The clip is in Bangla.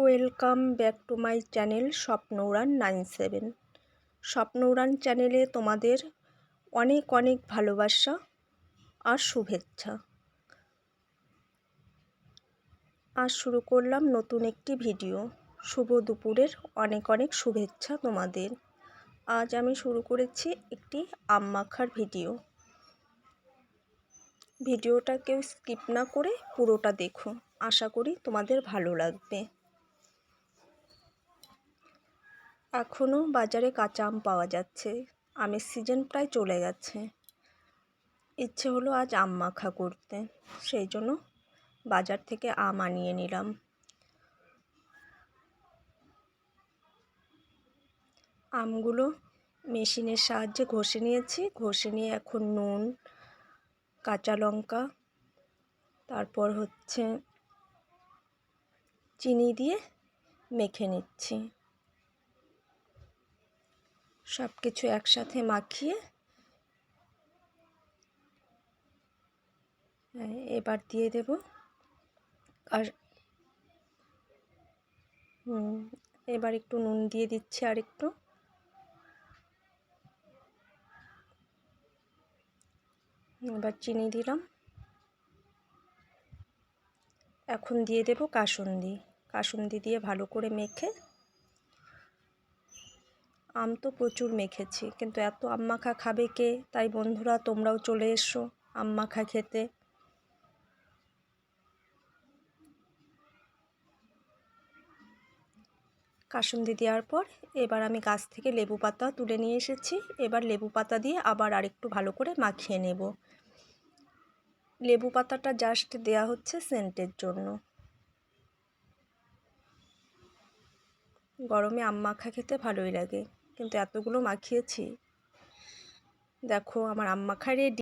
Welcome back to my channel Swapno Uran nine seven. Swapna Uran চ্যানেলে তোমাদের অনেক অনেক ভালোবাসা আর শুভেচ্ছা। আর শুরু করলাম নতুন একটি ভিডিও। শুভ দুপুরের অনেক অনেক শুভেচ্ছা তোমাদের। আজ আমি শুরু করেছি একটি আম মাখার ভিডিও। ভিডিওটা কেউ স্কিপ না করে পুরোটা দেখো। আশা করি তোমাদের ভালো লাগবে। এখনও বাজারে কাঁচা আম পাওয়া যাচ্ছে। আমের সিজন প্রায় চলে গেছে। ইচ্ছে হলো আজ আম মাখা করতে। সেই জন্য বাজার থেকে আম আনিয়ে নিলাম। আমগুলো মেশিনের সাহায্যে ঘষে নিয়েছি। ঘষে নিয়ে এখন নুন, কাঁচা লঙ্কা, তারপর হচ্ছে চিনি দিয়ে মেখে নিচ্ছি। সব কিছু একসাথে মাখিয়ে এবার দিয়ে দেব। আর এবার একটু নুন দিয়ে দিচ্ছি আর একটু এবার চিনি দিলাম। এখন দিয়ে দেব কাসুন্দি। কাসুন্দি দিয়ে ভালো করে মেখে আম তো প্রচুর মেখেছি, কিন্তু এত আম মাখা খাবে কে? তাই বন্ধুরা, তোমরাও চলে এসো আম মাখা খেতে। কাসুন্দি দেওয়ার পর এবার আমি গাছ থেকে লেবু পাতা তুলে নিয়ে এসেছি। এবার লেবু পাতা দিয়ে আবার আরেকটু ভালো করে মাখিয়ে নেব। লেবু পাতাটা জাস্ট দেয়া হচ্ছে সেন্টের জন্য। গরমে আম মাখা খেতে ভালোই লাগে। কিন্তু এতগুলো মাখিয়েছি। দেখো আমার আম মাখা রেডি